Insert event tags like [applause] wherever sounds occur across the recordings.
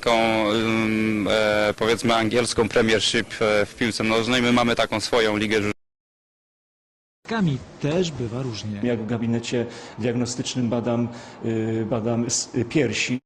taką e, powiedzmy angielską Premiership e, w piłce nożnej, my mamy taką swoją ligę Kami też bywa różnie. Jak w gabinecie diagnostycznym badam, y, badam piersi.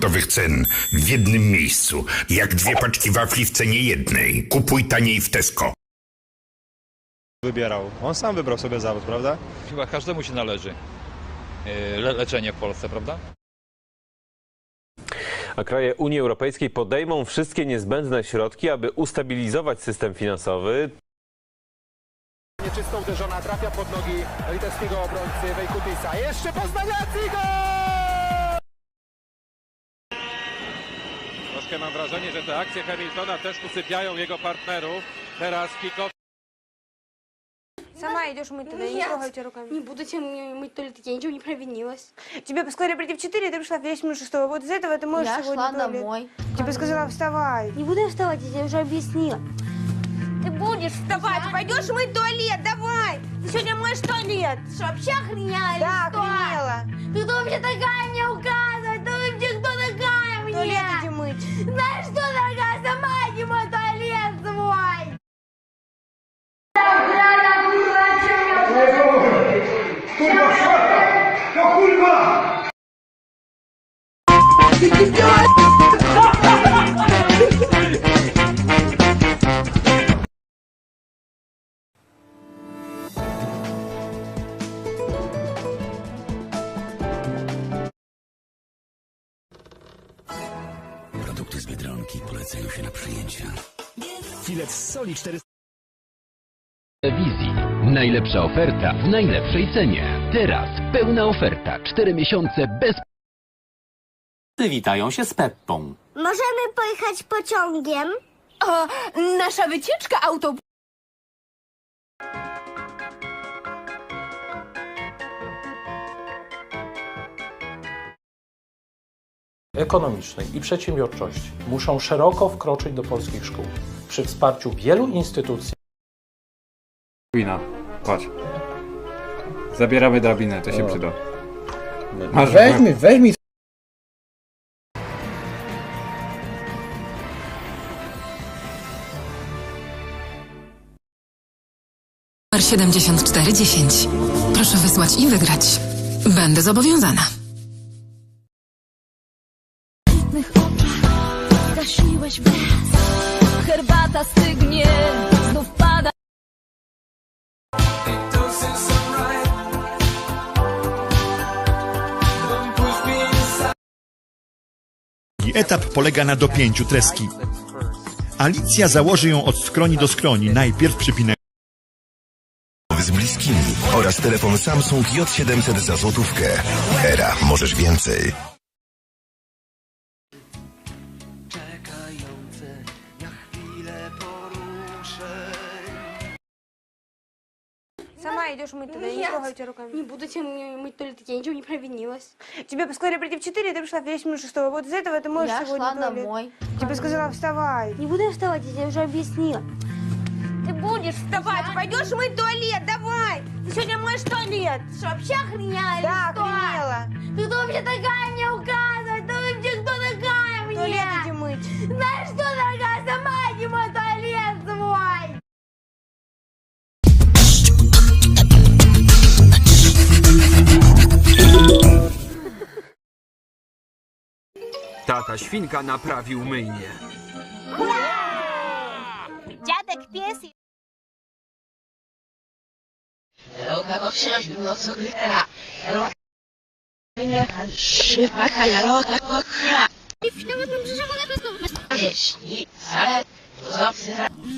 Kątowych cen w jednym miejscu, jak dwie paczki wafli w cenie jednej. Kupuj taniej w Tesco. wybierał. On sam wybrał sobie zawód, prawda? Chyba każdemu się należy yy, le leczenie w Polsce, prawda? A kraje Unii Europejskiej podejmą wszystkie niezbędne środki, aby ustabilizować system finansowy. Nieczysto uderzona trafia pod nogi litewskiego obrońcy Wejkutisa. Jeszcze Poznaniacy gol! Troszkę mam wrażenie, że te akcje Hamiltona też usypiają jego partnerów. Teraz kick-off. Сама идешь мыть туда, не Нет. трогайте руками. Не буду тебя мыть туалет, я ничего не провинилась. Тебе сказали прийти в 4, ты пришла в 10 минут 6. Вот из этого ты можешь я сегодня шла туалет. домой. Тебе сказала, вставай. Не буду я вставать, я тебе уже объяснила. Ты будешь вставать, пойдешь мыть туалет, давай. Ты сегодня моешь туалет. Что, вообще охренела или Да, что? охренела. Ты кто вообще такая мне указывать? Знаешь что, дорогая, сама иди мой Produkty z Biedronki polecają się na przyjęcia. Filet z soli 400 Telewizji. Najlepsza oferta w najlepszej cenie. Teraz pełna oferta. 4 miesiące bez Witają się z Peppą. Możemy pojechać pociągiem? O, nasza wycieczka auto... Ekonomicznej i przedsiębiorczości muszą szeroko wkroczyć do polskich szkół. Przy wsparciu wielu instytucji Wina. Chodź. Zabieramy drabinę, to się przyda. Masz Weźmy, weźmy 7410. Proszę wysłać i wygrać. Będę zobowiązana. Bez. Herbata stygnie, znów pada. Etap polega na dopięciu treski. Alicja założy ją od skroni do skroni, najpierw przypina z bliskimi oraz telefon Samsung J700 za złotówkę. Era, możesz więcej. Сама идешь мыть туда, не Нет. трогайте руками. Не буду тебя мыть туалет, я ничего не провинилась. Тебе сказали прийти в 4, ты пришла в 10 минут 6. Вот из этого ты можешь я сегодня шла туалет. домой. Тебе сказала, вставай. Не буду я вставать, я тебе уже объяснила. Ты будешь вставать, пойдешь мыть туалет, давай. Ты сегодня моешь туалет. Что, вообще охренела Да, что? охренела. Ты кто вообще такая мне указывать? Ты вообще кто такая мне? Туалет иди мыть. Знаешь что, дорогая, сама иди мой Tata Świnka naprawił myjnię. Dziadek pies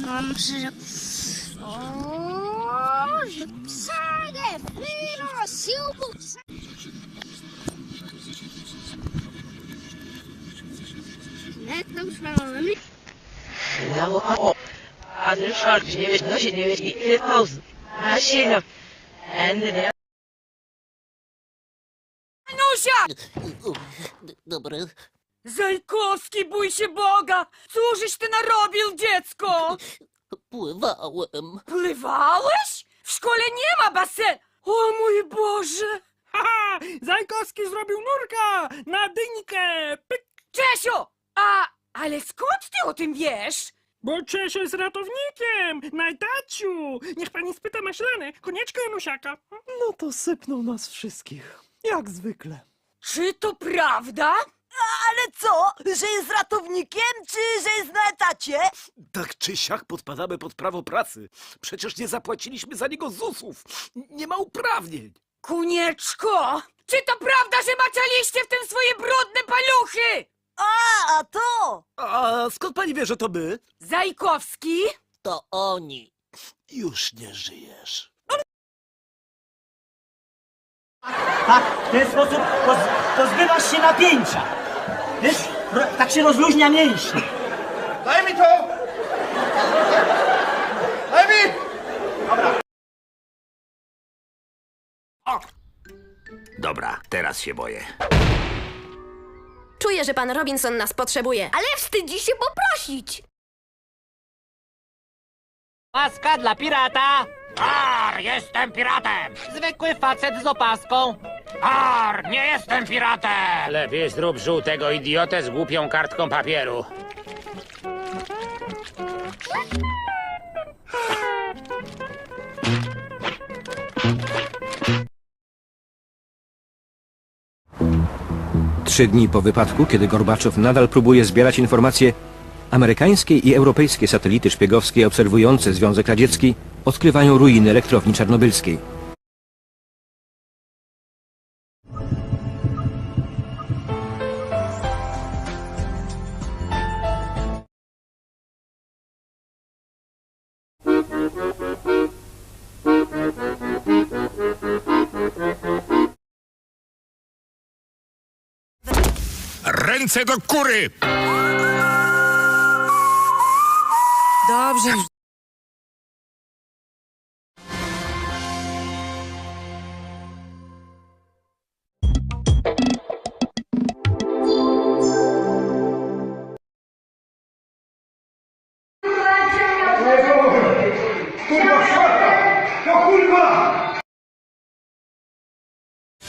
Mam brzuch. O, psanie, wyrosił psa. Jak to już mamy? Danusia! Dobra. Zajkowski, bój się Boga! Cóżeś ty narobił, dziecko? Pływałem. Pływałeś? W szkole nie ma basen! O mój Boże! Haha! Zajkowski zrobił nurka! Na dyńkę! Pyk! Czesio! Ale skąd ty o tym wiesz? Bo Czesio jest ratownikiem! Najtaciu! Niech pani spyta maślane, konieczkę Janusiaka. No to sypnął nas wszystkich. Jak zwykle. Czy to prawda? Ale co? Że jest ratownikiem, czy że jest na etacie? Tak czy siak podpadamy pod prawo pracy. Przecież nie zapłaciliśmy za niego ZUS-ów. Nie ma uprawnień. Kunieczko! Czy to prawda, że maczaliście w tym swoje brudne paluchy? A, to? A skąd pani wie, że to my? Zajkowski? To oni. Już nie żyjesz. Tak, w ten sposób poz, pozbywasz się napięcia. Wiesz, ro, tak się rozluźnia mięśnie. Daj mi to! Daj mi! Dobra, teraz się boję. Czuję, że pan Robinson nas potrzebuje. Ale wstydzi się poprosić! Paska dla pirata! Ar, jestem piratem! Zwykły facet z opaską. Ar, nie jestem piratem! Lepiej zrób żółtego idiotę z głupią kartką papieru. [laughs] Trzy dni po wypadku, kiedy Gorbaczow nadal próbuje zbierać informacje, amerykańskie i europejskie satelity szpiegowskie obserwujące Związek Radziecki odkrywają ruiny elektrowni czarnobylskiej. Ręce do kury! Dobrze.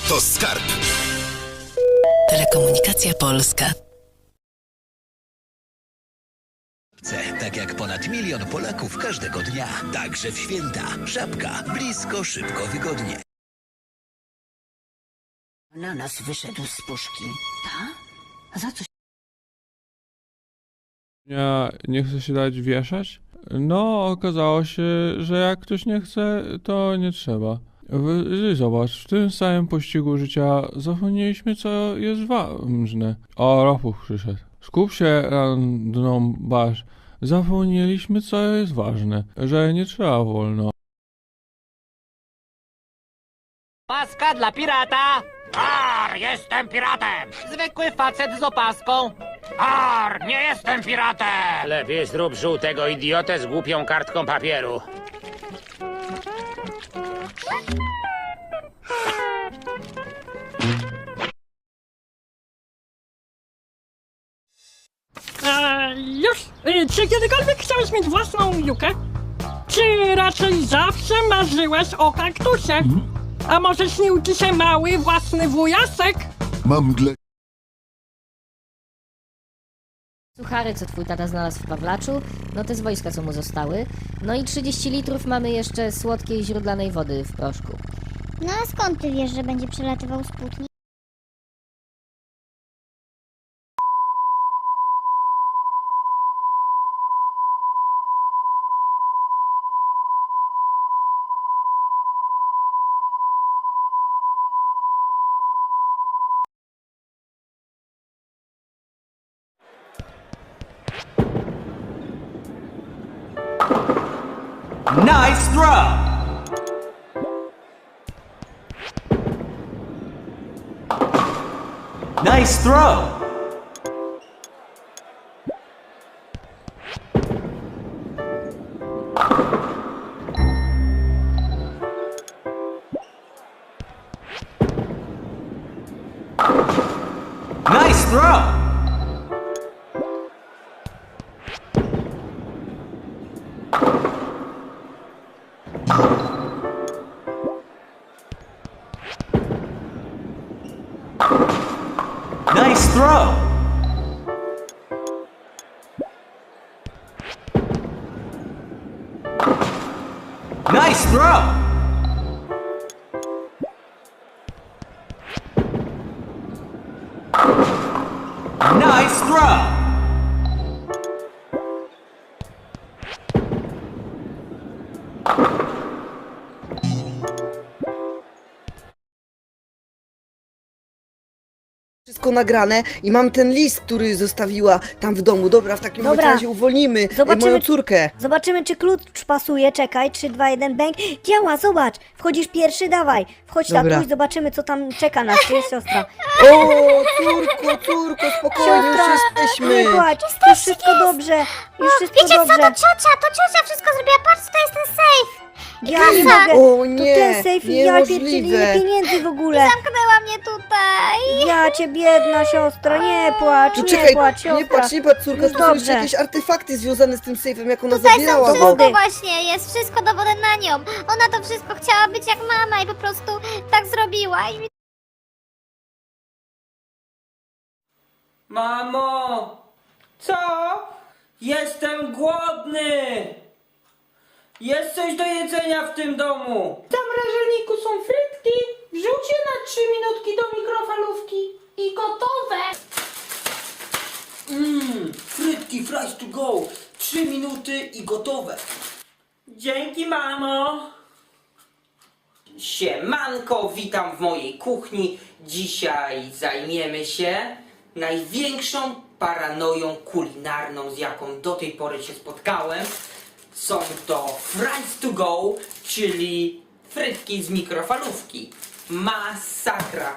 To skarb. Telekomunikacja Polska. Chcę, tak jak ponad milion Polaków każdego dnia, także w święta. Żabka. Blisko, szybko, wygodnie. Na nas wyszedł z puszki. Ta? A za co Ja nie chcę się dać wieszać? No, okazało się, że jak ktoś nie chce, to nie trzeba. W- Zobacz, w tym samym pościgu życia zapomnieliśmy, co jest ważne. O, Ropuch przyszedł. Skup się, randną basz. Zapomnieliśmy, co jest ważne, że nie trzeba wolno. Paska dla pirata! Ar, jestem piratem! Zwykły facet z opaską. Ar, nie jestem piratem! Lepiej zrób żółtego idiotę z głupią kartką papieru. Już? Y, Czy kiedykolwiek chciałeś mieć własną jukę? Czy raczej zawsze marzyłeś o kaktusie? A może śnił ci się mały, własny wujasek? Mam gle... Suchary, co twój tata znalazł w Pawlaczu, no te z wojska, co mu zostały. No i 30 litrów mamy jeszcze słodkiej źródlanej wody w proszku. No a skąd ty wiesz, że będzie przelatywał Sputnik? Nice throw! Nice throw! Nice throw! Nice throw! Wszystko nagrane i mam ten list, który zostawiła tam w domu. Dobra, w takim Dobra. razie uwolnimy e, Zobaczymy, moją córkę. Zobaczymy, czy klucz pasuje. Czekaj, 3, 2, 1, bang. Działa, zobacz. Wchodzisz pierwszy, dawaj. Wchodź Dobra. tatuś, zobaczymy, co tam czeka nas. Czy jest siostra? O, córko, córko, spokojnie, już jesteśmy. Nie płacz, już wszystko dobrze. Już wszystko Wiecie co, dobrze. to ciocia, to ciocia wszystko zrobiła. Patrz, to jest ten safe. Ja nie mogę. O to nie, ten safe i ja pierdzieli niemożliwe. ile pieniędzy w ogóle. Zamknęła mnie tutaj. Ja cię biedna siostro, nie płacz, No nie czekaj, płacz, siostra. nie patrz, nie patrz, córka, Już tu są jeszcze jakieś artefakty związane z tym sejfem, jak ona Tutaj są zabierała wszystko właśnie, jest wszystko dowodem na nią. Ona to wszystko chciała być jak mama i po prostu tak zrobiła. I Mamo! Co? Jestem głodny! Jest coś do jedzenia w tym domu! W zamrażalniku są frytki. Wrzuć je na 3 minutki do mikrofalówki i gotowe. Mmm, frytki fries to go! Trzy minuty i gotowe! Dzięki, mamo! Siemanko, witam w mojej kuchni. Dzisiaj zajmiemy się największą paranoją kulinarną, z jaką do tej pory się spotkałem. Są to fries to go, czyli frytki z mikrofalówki. Masakra!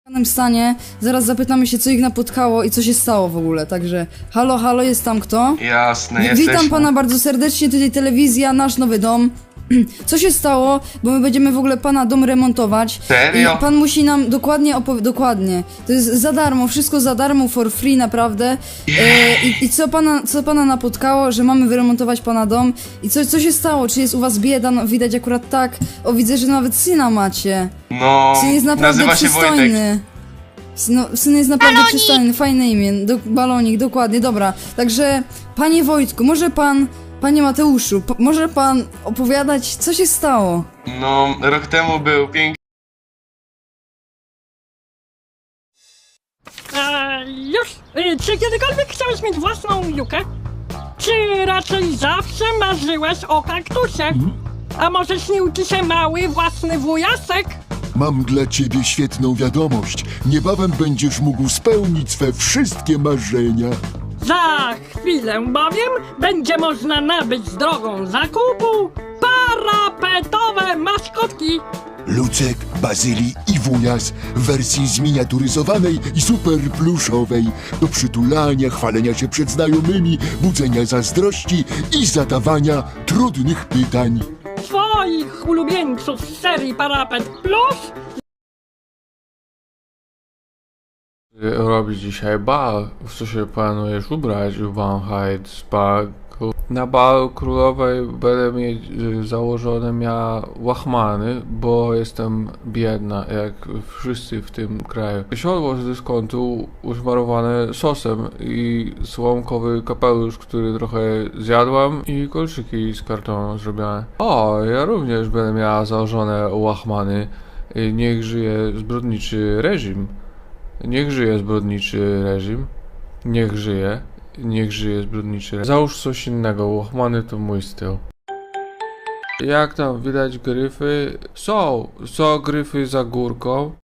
W danym stanie. Zaraz zapytamy się, co ich napotkało i co się stało w ogóle. Także, halo, halo, jest tam kto? Jasne, Wi- Witam pana bardzo serdecznie, tutaj telewizja, nasz nowy dom. [clears throat] Co się stało? Bo my będziemy w ogóle pana dom remontować. Serio? I pan musi nam dokładnie opowiedzieć. Dokładnie. To jest za darmo, wszystko za darmo, for free, naprawdę. E, i, I co pana, co pana napotkało, że mamy wyremontować pana dom? I co, co się stało? Czy jest u was bieda? No, widać akurat tak. O, widzę, że nawet syna macie. No, Syn jest naprawdę nazywa się przystojny. Syn, no, syn jest naprawdę przystojny, fajne imię. Do, balonik, dokładnie, dobra. Także, panie Wojtku, może pan, panie Mateuszu, po, może pan opowiadać, co się stało? No, rok temu był piękny. E, już. E, czy kiedykolwiek chciałeś mieć własną jukę? Czy raczej zawsze marzyłeś o kaktusie? A może śnił ci się mały własny wujasek? Mam dla ciebie świetną wiadomość. Niebawem będziesz mógł spełnić swe wszystkie marzenia. Za chwilę bowiem będzie można nabyć drogą zakupu parapetowe maskotki. Lucek, Bazylii i Wujas w wersji zminiaturyzowanej i super pluszowej. Do przytulania, chwalenia się przed znajomymi, budzenia zazdrości i zadawania trudnych pytań. Twoich ulubieńców z serii Parapet Plus robić dzisiaj bal. W co się planujesz ubrać w Banheit Spa? Na bal królowej będę mieć y, założone miała łachmany, bo jestem biedna, jak wszyscy w tym kraju. Siodło z dyskontu usmarowane sosem i słomkowy kapelusz, który trochę zjadłam i kolczyki z kartonu zrobione. O, ja również będę miała założone łachmany. Y, Niech żyje zbrodniczy reżim. Niech żyje zbrodniczy reżim. Niech żyje. Niech żyje zbrodniczy reżim. Załóż coś innego, łachmany to mój styl. Jak tam widać gryfy? Są, są gryfy za górką.